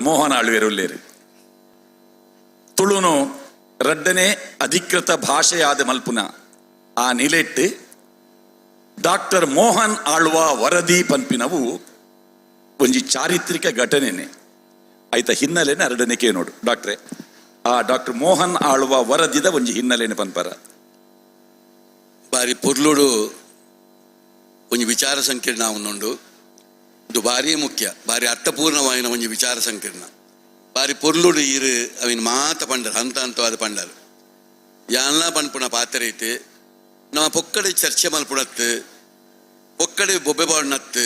ಮೋಹನ್ ಆಳ್ವೇರು ಉಲ್ಲೇರು ತುಳುನು ರಡ್ಡನೇ ಅಧಿಕೃತ ಭಾಷೆಯಾದ ಮಲ್ಪುನ ಆ ನಿಲೆಟ್ಟು ಡಾಕ್ಟರ್ ಮೋಹನ್ ಆಳ್ವ ವರದಿ ಪನ್ಪಿನವು ಒಂಜಿ ಚಾರಿತ್ರಿಕ ಘಟನೆನೆ. ಆಯ್ತ ಹಿನ್ನೆಲೆನೆ ಎರಡನೇ ನೋಡು. ಡಾಕ್ಟ್ರೆ, ಆ ಡಾಕ್ಟರ್ ಮೋಹನ್ ಆಳ್ವ ವರದಿದ ಒಂಜಿ ಹಿನ್ನೆಲೆನೆ ಪನ್ಪರ. ಬಾರಿ ಪೊರ್ಲುಡು ಒಂಜಿ ವಿಚಾರ ಸಂಕೀರ್ಣ ಉಂಡು ಇದು ಭಾರಿ ಮುಖ್ಯ ಭಾರಿ ಅರ್ಥಪೂರ್ಣವಾಯಿನ ಒಂಜಿ ವಿಚಾರ ಸಂಕಿರಣ ಬಾರಿ ಪೊರ್ಲುಡು ಈರು ಅವಿನ ಮಾತ ಪಂಡರು ಹಂತ ಹಂತವಾದ ಪಂಡರು ಯಾನ್ಲ ಪನ್ಪುನ ಪಾತ್ರ ಐತೆ ನಮ್ಮ ಪೊಕ್ಕಡೆ ಚರ್ಚೆ ಮಲ್ಪುಣತ್ತು ಪೊಕ್ಕಡೆ ಬೊಬ್ಬೆ ಬಾಡ್ನತ್ತು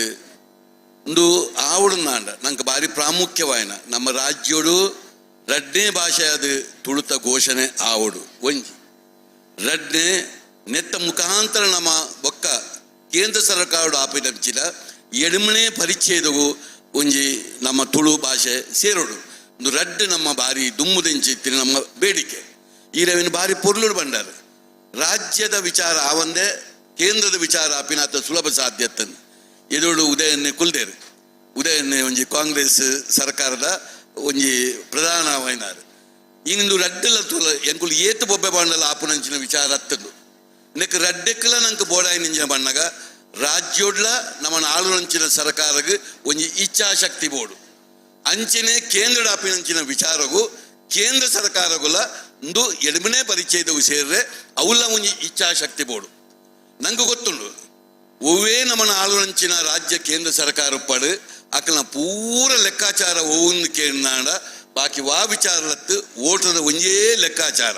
ಒಂದು ಆವಡು ನಾಂಡ ನಂಗೆ ಭಾರಿ ಪ್ರಾಮುಖ್ಯವಾಯಿನ ನಮ್ಮ ರಾಜ್ಯೋಡು ರಡ್ಡೇ ಭಾಷೆ ಅದು ತುಳುತ ಘೋಷಣೆ ಆವಡು ಒಂಜಿ ರಡ್ನೆ ನೆತ್ತ ಮುಖಾಂತರ ನಮ್ಮ ಬೊಕ್ಕ ಕೇಂದ್ರ ಸರ್ಕಾರದ ಆಪಿನಂಚಿನ ಎಡಮಣೆ ಪರಿಚ್ಛೇದವು ಒಂಜಿ ನಮ್ಮ ತುಳು ಭಾಷೆ ಸೇರೋಡು. ಒಂದು ರಡ್ಡು ನಮ್ಮ ಬಾರಿ ದುಮ್ಮುದೆಂಚಿತ್ತಿನ ನಮ್ಮ ಬೇಡಿಕೆ. ಈ ಈರವಿನ ಬಾರಿ ಪೊರ್ಲುಡು ಬಂಡಾರು. ರಾಜ್ಯದ ವಿಚಾರ ಆವಂದೆ ಕೇಂದ್ರದ ವಿಚಾರ ಅಪಿನಾತ ಸುಲಭ ಸಾಧ್ಯತನ್ ಎದುರು ಉದಯನ್ನೇ ಕುಲ್ದೇರು. ಉದಯನ್ನೇ ಒಂಜಿ ಕಾಂಗ್ರೆಸ್ ಸರ್ಕಾರದ ಒಂಜಿ ಪ್ರಧಾನವಾಯಿನಾರು ಇಂದು ರಡ್ಡಲ ತುಲ ಎಂಕುಲು ಏತು ಬೊಬ್ಬೆ ಬಾಂಡಲ ಆಪುನಂಚಿನ ವಿಚಾರ ಅತ್ತದು ನೆಕ್ ರಡ್ಡೆಕ್ಕಲ ನಂಗೆ ಬೋಡಾಯಿ ನಿಂಜಿನ ಬಣ್ಣಗ ರಾಜ್ಯೋಡ್ಲ ನಮ್ಮನ ಆಳುನಂಚಿನ ಸರ್ಕಾರಗ್ ಒಂಜಿ ಇಚ್ಛಾಶಕ್ತಿ ಬೋಡು. ಅಂಚಿನ ಕೇಂದ್ರ ಅಪಿನಂಚಿನ ವಿಚಾರಗೂ ಕೇಂದ್ರ ಸರ್ಕಾರಗುಲ ಒಂದು ಎಡಮನೆ ಪರಿಚಯದ ಸೇರ್ರೆ ಅವುಲ ಒಂಜಿ ಇಚ್ಛಾಶಕ್ತಿ ಬೋಡು. ನಂಗೆ ಗೊತ್ತುಂಡು, ಒವ್ವೇ ನಮ್ಮನ ಆಳುನಂಚಿನ ರಾಜ್ಯ ಕೇಂದ್ರ ಸರ್ಕಾರ ಪಡು ಅಕಲ್ನ ಪೂರ ಲೆಕ್ಕಾಚಾರ ಒವ್ವೊಂದು ಕೇಳಿನಾಡ ಬಾಕಿ ವಾ ವಿಚಾರಲತ್ತು ಓಟದ ಒಂಜೇ ಲೆಕ್ಕಾಚಾರ.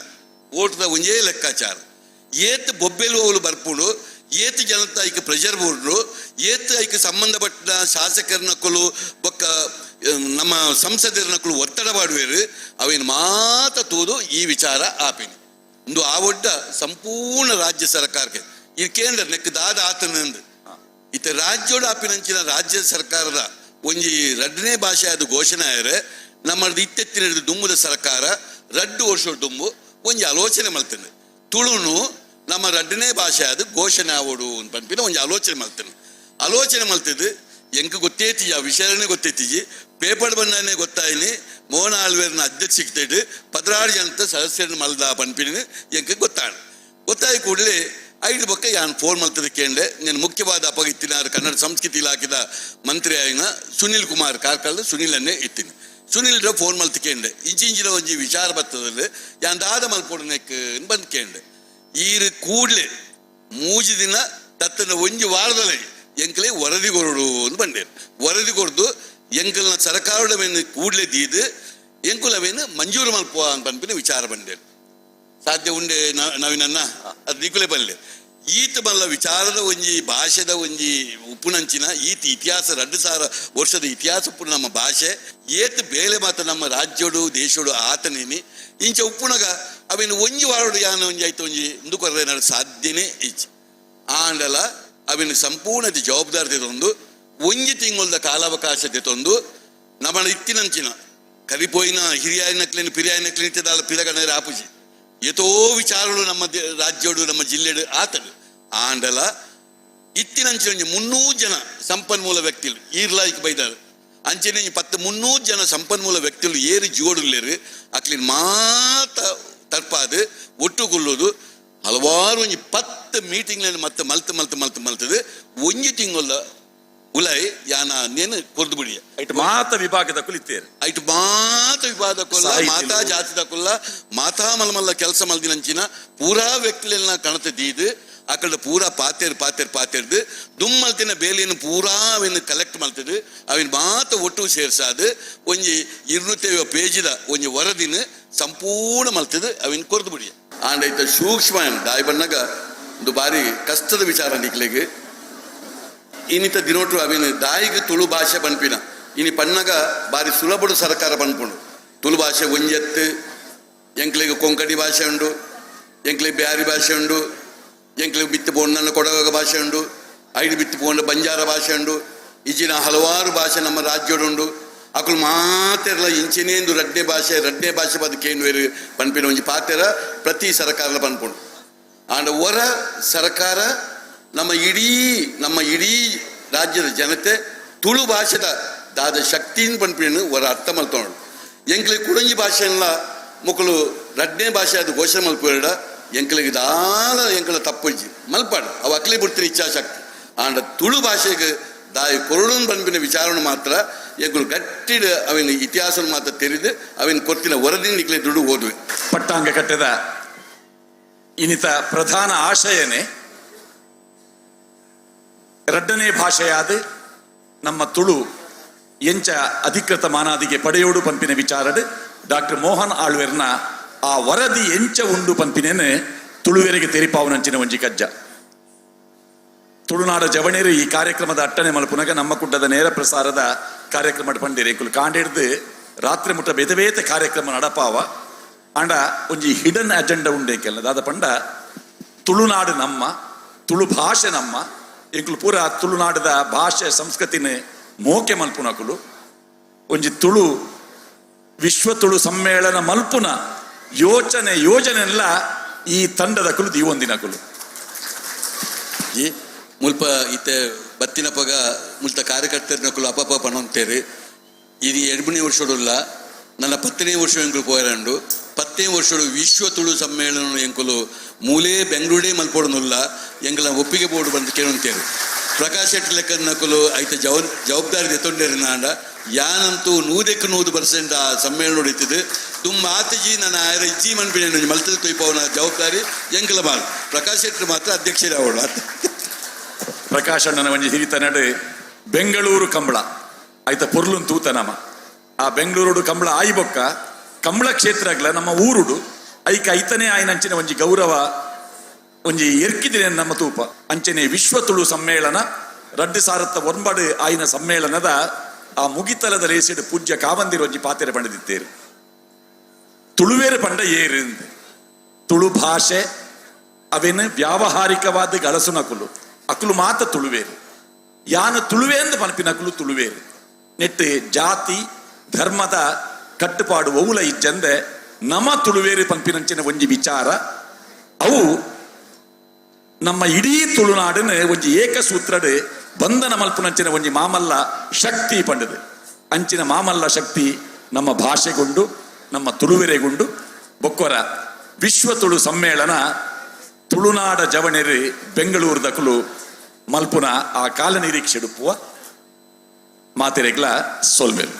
ಓಟದ ಒಂಜೇ ಲೆಕ್ಕಾಚಾರ. ಏತ್ ಬೊಬ್ಬೆಲು ಅವಳು ಬರ್ಪುಡು ಏತ್ ಜನತ ಐಕ್ ಪ್ರೆಷರ್ ಬೋರ್ಡ್ರು ಏತ್ ಐಕ್ ಸಂಬಂಧಪಟ್ಟ ಶಾಸಕರನಕ್ಕಲು ಬೊಕ್ಕ ನಮ್ಮ ಸಂಸದರನಕ್ಕಲು ಒತ್ತಡ ಮಾಡುವೇರು. ಅವೇನು ಮಾತ ತೂದು ಈ ವಿಚಾರ ಆಪಿನಿ. ಒಂದು ಆ ಒಡ್ಡ ಸಂಪೂರ್ಣ ರಾಜ್ಯ ಸರ್ಕಾರಕ್ಕೆ. ಈ ಕೇಂದ್ರ ನೆಕ್ ದಾದ ಆತನಂದು ಇತ ರಾಜ್ಯೋಡ ಆಪಿನಂಚಿನ ರಾಜ್ಯ ಸರ್ಕಾರದ ಒಂಜಿ ರಡ್ಡನೇ ಭಾಷೆ ಅದು ಘೋಷಣೆ ಆದರೆ ನಮ್ಮದು ಇತ್ತೆತ್ತಿನ ದುಂಬುದ ಸರ್ಕಾರ, ರಡ್ಡು ವರ್ಷ ದುಂಬು, ಒಂಜಿ ಆಲೋಚನೆ ಮಾಡ್ತೇನೆ. ತುಳುನು ನಮ್ಮ ರಡ್ಡನೇ ಭಾಷೆ ಅದು ಘೋಷಣೆ ಆವೋಡು ಅಂತ ಅಂದ್ಬಿಟ್ಟು ಒಂದು ಆಲೋಚನೆ ಮಾಡ್ತೇನೆ. ಆಲೋಚನೆ ಮಾಡ್ತಿದ್ದು ಎಂಗೆ ಗೊತ್ತೈತಿ ಆ ವಿಷಯನೇ ಗೊತ್ತೈತಿ ಪೇಪರ್ ಬಂದಾನೆ ಗೊತ್ತಾಯಿನಿ, ಮೋಹನ ಆಳ್ವೇರ್ನ ಅಧ್ಯಕ್ಷ ಸಿಗ್ತಿಟ್ಟು ಪದನಾರು ಜನದ ಸದಸ್ಯರನ್ನ ಮಲ್ದ ಪನ್ಪಿನ ಎಂಗೆ ಗೊತ್ತಾಳ ಗೊತ್ತಾದ ಕೂಡಲೇ ಐದು ಬೊಕ್ಕ ಯಾನ್ ಫೋನ್ ಮಾಡ್ತಿದ್ದ ಕೇಂದ್ರೆ ನಾನು ಮುಖ್ಯವಾದ ಅಪಗಿತ್ತಿನ ಕನ್ನಡ ಸಂಸ್ಕೃತಿ ಇಲಾಖೆದ ಮಂತ್ರಿ ಆಯ್ನ ಸುನಿಲ್ ಕುಮಾರ್ ಕಾರ್ಕಳದ ಸುನಿಲನ್ನೇ ಇತ್ತೀನಿ ಸುನಿಲ್ರ ಫೋನ್ ಮಲ್ತು ಕೇಂಡೆ ಇಂಚಿಂಚಿನ ಒಂಜಿ ವಿಚಾರ ಬರ್ತದಲ್ಲಿ, ಯಾನ್ ದಾದ ಮಲ್ಪೊಡನೆಕ್ ಬಂದು ಕೇಂಡೆ ಈರು ಕೂಡ್ಲೆ ಮೂಜಿ ದಿನ ತತ್ತನ ಒಂಜಿ ವಾರದಲ್ಲಿ ಎಂಕಲೆ ವರದಿ ಕೊರಡು ಅಂತ ಬಂಡೇರು ವರದಿ ಕೊಡ್ದು ಎಂಕಲ್ನ ಸರ್ಕಾರದವೇನು ಕೂಡ್ಲೆ ದೀದು ಎಂಕುಲವೇನು ಮಂಜೂರು ಮಲ್ಪುವ ಅಂತ ಪನ್ಪಿನ ವಿಚಾರ ಬಂಡೇರು ಸಾಧ್ಯ ಉಂಡೆ ನಾವಿನನ್ನ ನವೀನನ್ನ ಅದು ನಿಕುಲೆ ಬಲ್ಲೆ ಈತ ಮಲ್ಲ ವಿಚಾರದ ಒಂಜಿ, ಭಾಷೆದ ಒಂಜಿ ಉಪ್ಪುನಂಚಿನ ಈತ ಇತಿಹಾಸ ಎರಡು ಸಾವಿರ ವರ್ಷದ ಇತಿಹಾಸ ಉಪ್ಪು ನಮ್ಮ ಭಾಷೆ. ಏತ್ ಬೇಲೆ ಮಾತ ನಮ್ಮ ರಾಜ್ಯೋಡು, ದೇಶೋಡು ಆತನೇನಿ. ಇಂಚ ಉಪ್ಪುನಗ ಅವಿನ ಒಂಜಿ ವಾರೋಡು ಯಾನ ಒಂಜಿ ಆಯ್ತು ಒಂಜಿ ಮುಂದುಕೊರ್ರೆ ನಡ ಸಾಧ್ಯನೇ ಇಚ್ಚ ಆಂಡಲ ಅವಿನ ಸಂಪೂರ್ಣ ಜವಾಬ್ದಾರಿ ತಂದು, ಒಂಜಿ ತಿಂಗಳದ ಕಾಲಾವಕಾಶ ತಂದು ನಮ್ಮ ಇತ್ತಿನಂಚಿನ, ಕರಿಪೋಯಿನ ಹಿರಿಯಾಯನಕ್ಲೇನು ಪಿರಿಯಾಯನಕ್ಲೇನು ಇತ್ತದಾಳ ಪಿರಗಣರ ಆಪುಜಿ. ಎತೋ ವಿಚಾರಗಳು ನಮ್ಮ ರಾಜ್ಯಡು, ನಮ್ಮ ಜಿಲ್ಲೆಡು ಆತಡು. ಆಂಡಲ ಇತ್ತಿನಂಚಿನ ಮುನ್ನೂರು ಜನ ಸಂಪನ್ಮೂಲ ವ್ಯಕ್ತಿಗಳು ಈರ್ಲಾಯ್ಕ್ ಬೈದಾರು. ಅಂಚಿನ ಪತ್ತು ಮುನ್ನೂರು ಜನ ಸಂಪನ್ಮೂಲ ವ್ಯಕ್ತಿಗಳು ಏರಿ ಜೋಡುಲ್ಲೇರು ಅಕ್ಲಿನ ಮಾತ ತರ್ಪಾದು ಒಟ್ಟುಗೊಳ್ಳೋದು ಹಲವಾರು ಒಂಜಿ ಪತ್ತು ಮೀಟಿಂಗ್ನಲ್ಲಿ ಮತ್ತೆ ಮಲ್ತು ಮಲ್ತು ಮಲ್ತು ಮಲ್ತದು. ಒಂಜಿ ತಿಂಗಳ ಉಲೈ ಯಾನ ನೇನು ಕೊರ್ದು ಬಿಡಿಯ. ಐಟ್ ಮಾತ ವಿಭಾಗದ ಕುಲಿತೇರು ಐಟು ಮಾತ ವಿಭಾಗದ ಕುಲ್ಲ. ಮಾತಾ ಜಾತಿದ ಕುಲ್ಲ ಮಾತಾ ಮಲ್ಮಲ್ಲ ಕೆಲಸ ಮಲ್ದಿನಂಚಿನ ಪೂರಾ ವ್ಯಕ್ತಿಗಳನ್ನ ಕಣತ ದೀದು ಅಕಡೆ ಪೂರ ಪಾತೆರ್ ಪಾತೆರ್, ಪಾತೆರ್ದು ದುಮ್ಮಲ್ತಿನ ಬೇಲಿಯನ್ನು ಪೂರಾ ಅವಿನ ಕಲೆಕ್ಟ್ ಮಾಡ್ತಿದ್ದು ಅವಿನ ಮಾತ ಒಟ್ಟು ಸೇರ್ಸಾದು. ಒಂಜಿ ಇರುತ್ತೇವ ಪೇಜಿದ ಒಂಜಿ ವರದಿನ ಸಂಪೂರ್ಣ ಮಲ್ತದು ಅವಿನ ಕೊರ್ದು ಬಿಡಿಯ. ಇತ್ತ ಸೂಕ್ಷ್ಮ ದಾಯಿ ಬಣ್ಣಗ ಒಂದು ಬಾರಿ ಕಷ್ಟದ ವಿಚಾರ ನಿಕ್ಲೆಗೆ. ಇನ್ನಿತ ದಿನೋಟು ಅವಿನ ದಾಯಿಗೆ ತುಳು ಭಾಷೆ ಪನ್ಪಿನ ಇನಿ ಪನ್ನಗ ಬಾರಿ ಸುಲಭಡು ಸರ್ಕಾರ ಪನ್ಪುಂಡು ತುಳು ಭಾಷೆ ಒಂಜೆತ್ತು. ಎಂಕ್ಲಿಗೆ ಕೊಂಕಣಿ ಭಾಷೆ ಉಂಡು. ಎಂಕ್ಲಿಗೆ ಬ್ಯಾರಿ ಭಾಷೆ ಉಂಡು. ಎಂಕ್ಲಿಗೆ ಬಿತ್ತು ಪೋಂಡನ ಕೊಡಗ ಭಾಷೆ ಉಂಡು, ಐದು ಬಿತ್ತು ಪೋಂಡ ಬಂಜಾರ ಭಾಷೆ ಉಂಡು ಇಜಿನ ಹಲವಾರು ಭಾಷೆ ನಮ್ಮ ರಾಜ್ಯಡುಂಡು ಅಕುಲು ಮಾತೆರ್ಲ ಇಂಚಿನೇಂದು ರಡ್ಡೆ ಭಾಷೆ ರಡ್ಡೆ ಭಾಷೆ ಬದುಕೇನು ಕೇಂದ್ರ ಪನ್ಪಿನ ಒಂಜಿ ಪಾತೆರ ಪ್ರತಿ ಸರಕಾರದ ಪನ್ಪುಂಡು. ಆಂಡ ಹೊರ ಸರಕಾರ ನಮ್ಮ ಇಡೀ ನಮ್ಮ ಇಡೀ ರಾಜ್ಯದ ಜನತೆ ತುಳು ಭಾಷೆದ ದಾದ ಶಕ್ತಿಯಿಂದ ಪನ್ಪಿನ ಒರ ಅರ್ಥ ಮಲ್ತೋಡು. ಎಂಕ್ಲಿ ಕುಡಂಜಿ ಭಾಷೆಲ್ಲ ಮುಕುಲು ರಡ್ನೇ ಭಾಷೆ ಅದು ಘೋಷಣೆ ಮಲ್ಪೇಡ ಎಂಕ್ಲಿಗೆ ದಾದ ಎಂಕಲ ತಪ್ಪಜ್ಜಿ ಮಲ್ಪಾಡು. ಅವು ಅಕ್ಲಿ ಬಿಡ್ತೀನಿ ಇಚ್ಛಾಶಕ್ತಿ. ಆಂಡ ತುಳು ಭಾಷೆಗೆ ದಾಯಿ ಕೊರಡನ್ ಪನ್ಪಿನ ವಿಚಾರವನ್ನು ಮಾತ್ರ ಎಂಕುಲು ಗಟ್ಟಿಡ ಅವಿನ ಇತಿಹಾಸ ಮಾತ್ರ ತೆರೆದು ಅವಿನ ಕೊತ್ತಿನ ವರದಿ ನಿಕ್ಲೆ ದುಡ್ಡು ಓದುವೆ. ಪಟ್ಟಾಂಗ ಕಟ್ಟದ ಇನಿತ ಪ್ರಧಾನ ಆಶಯನೇ ಎರಡನೇ ಭಾಷೆಯಾದ ನಮ್ಮ ತುಳು ಎಂಚ ಅಧಿಕೃತ ಮಾನಾದಿಗೆ ಪಡೆಯೋಡು ಪಂಪಿನ ವಿಚಾರಡ್ ಡಾಕ್ಟರ್ ಮೋಹನ್ ಆಳ್ವೆರ್ನ ಆ ವರದಿ ಎಂಚ ಉಂಡು ಪಂಪಿನೇನೆ ತುಳುವೆರೆಗೆ ತೆರಿಪಾವನಂಚಿನ ಒಂಜಿ ಕಜ್ಜ. ತುಳುನಾಡ ಜವಣೇರು ಈ ಕಾರ್ಯಕ್ರಮದ ಅಟ್ಟನೆ ಮಲ್ಪುನಗ ನಮ್ಮ ಕುಡ್ಡದ ನೇರ ಪ್ರಸಾರದ ಕಾರ್ಯಕ್ರಮ ಪಂಡಿರಿ. ಕುಲು ಕಾಂಡಿಡ್ದು ರಾತ್ರಿ ಮುಟ್ಟ ಬೇತೆ ಕಾರ್ಯಕ್ರಮ ನಡಪಾವ. ಅಂಡ ಒಂಜಿ ಹಿಡನ್ ಅಜೆಂಡಾ ಉಂಡೇಕೆಲ್ಲ ದಾದ ಪಂಡ ತುಳುನಾಡು ನಮ್ಮ, ತುಳು ಭಾಷೆ ನಮ್ಮ. ಎಂಕುಲು ಪೂರ ತುಳುನಾಡದ ಭಾಷೆ ಸಂಸ್ಕೃತಿನ ಮೋಕೆ ಮಲ್ಪುನಕುಲು ಒಂಜಿ ತುಳು ವಿಶ್ವ ತುಳು ಸಮ್ಮೇಳನ ಮಲ್ಪುನ ಯೋಚನೆ ಯೋಜನೆ ಎಲ್ಲ ಈ ತಂಡದ ಕುಲು. ದೀವೊಂದಿನಕುಲು ಈ ಮುಲ್ಪ ಇತ್ತೆ ಬತ್ತಿನ ಪಗ ಮುಲ್ತ ಕಾರ್ಯಕರ್ತರನಕ್ಕಲು ಅಪಪ ಪಣಂತೇರಿ. ಇದು ಎರಡನೇ ವರ್ಷಡುಲ್ಲ ನನ್ನ ಪತ್ತನೇ ವರ್ಷ ಎಂಕುಲು ಪೋಯರಂಡು. ಪತ್ತನೇ ವರ್ಷಡು ವಿಶ್ವ ತುಳು ಸಮ್ಮೇಳನ ಎಂಕುಲು ಮೂಲೆ ಬೆಂಗಳೂರೇ ಮಲ್ಪೋಡನುಲ್ಲ ಎಂಕಲ ಒಪ್ಪಿಗೆ ಬೋರ್ಡ್ ಬಂದು ಕೇಳುತ್ತೇರು ಪ್ರಕಾಶ್ ಶೆಟ್ಟಿ ಲೆಕ್ಕ ನಕಲು ಐತ ಜವ ಜವಾಬ್ದಾರಿ ಎತ್ತೊಂಡೇರಿ ನಾಂಡ. ಯಾನಂತೂ ನೂರಕ್ಕೆ ನೂರು ಪರ್ಸೆಂಟ್ ಆ ಸಮ್ಮೇಳನ ಹೊಡಿತಿದ್ದು ತುಂಬ ಆತಜಿ ನನ್ನ ಆಯ್ರ ಇಜ್ಜಿ ಮನ್ಪಿನ ಮಲ್ತದ ತೊಯ್ಪವನ ಜವಾಬ್ದಾರಿ ಎಂಕಲ ಮಾಲ್ ಪ್ರಕಾಶ್ ಶೆಟ್ಟಿ ಮಾತ್ರ ಅಧ್ಯಕ್ಷರೇ ಅವಳು ಪ್ರಕಾಶ್ ಅಣ್ಣನ ಒಂಜಿ ಹಿರಿತ ನಡು ಬೆಂಗಳೂರು ಕಂಬಳ ಆಯ್ತ ಪೊರ್ಲುನ್ ತೂತ ನಮ ಆ ಬೆಂಗಳೂರು ಕಂಬಳ ಆಯಿ ಬೊಕ್ಕ ಕಂಬಳ ಕ್ಷೇತ್ರಗ್ಲ ನಮ್ಮ ಊರುಡು ಐಕ ಐತನೇ ಆಯ್ನಂಚಿನ ಒಂಜಿ ಗೌರವ ಒಂಜಿ ಎರ್ಕಿದಿನ ನಮ್ಮ ತೂಪ ಅಂಚನೆ ವಿಶ್ವ ತುಳು ಸಮ್ಮೇಳನ ರಡ್ಡು ಸಾರತ್ತ ಒಂಬಡು ಆಯ್ನ ಸಮ್ಮೇಳನದ ಆ ಮುಗಿತಲದ ಲೇಸಿಡು ಪೂಜ್ಯ ಕಾಮಂದಿರು ಒಂಜಿ ಪಾತ್ರೆ ಪಂಡದಿತ್ತೇರು ತುಳುವೇರು ಪಂಡ ಏರು ತುಳು ಭಾಷೆ, ಅವೇನು ವ್ಯಾವಹಾರಿಕವಾದ ಗಳಸುನಕುಲು ಅಕುಲು ಮಾತ ತುಳುವೇರು. ಯಾನ ತುಳುವೇಂದು ಪನಪಿನಕುಲು ತುಳುವೇರು. ನೆಟ್ಟು ಜಾತಿ, ಧರ್ಮದ ಕಟ್ಟುಪಾಡು ಒವುಲ ಇಜ್ಜಂದೆ ನಮ ತುಳುವೇರಿ ಪಂಪಿನಂಚಿನ ಒಂಜಿ ವಿಚಾರ. ಅವು ನಮ್ಮ ಇಡೀ ತುಳುನಾಡಿನ ಒಂಜಿ ಏಕಸೂತ್ರಡ್ ಬಂಧನ ಮಲ್ಪುನಂಚಿನ ಒಂಜಿ ಮಾಮಲ್ಲ ಶಕ್ತಿ ಪಂಡದು. ಅಂಚಿನ ಮಾಮಲ್ಲ ಶಕ್ತಿ ನಮ್ಮ ಭಾಷೆಗುಂಡು ನಮ್ಮ ತುಳುವೆರೆಗುಂಡು ಬೊಕ್ಕೊರ ವಿಶ್ವ ತುಳು ಸಮ್ಮೇಳನ ತುಳುನಾಡ ಜವಣೆರಿ ಬೆಂಗಳೂರು ದಕಲು ಮಲ್ಪುನ ಆ ಕಾಲ ನಿರೀಕ್ಷೆ ಮಾತಿರೆಗ್ಲ ಸೋಲ್ಮೆಲು.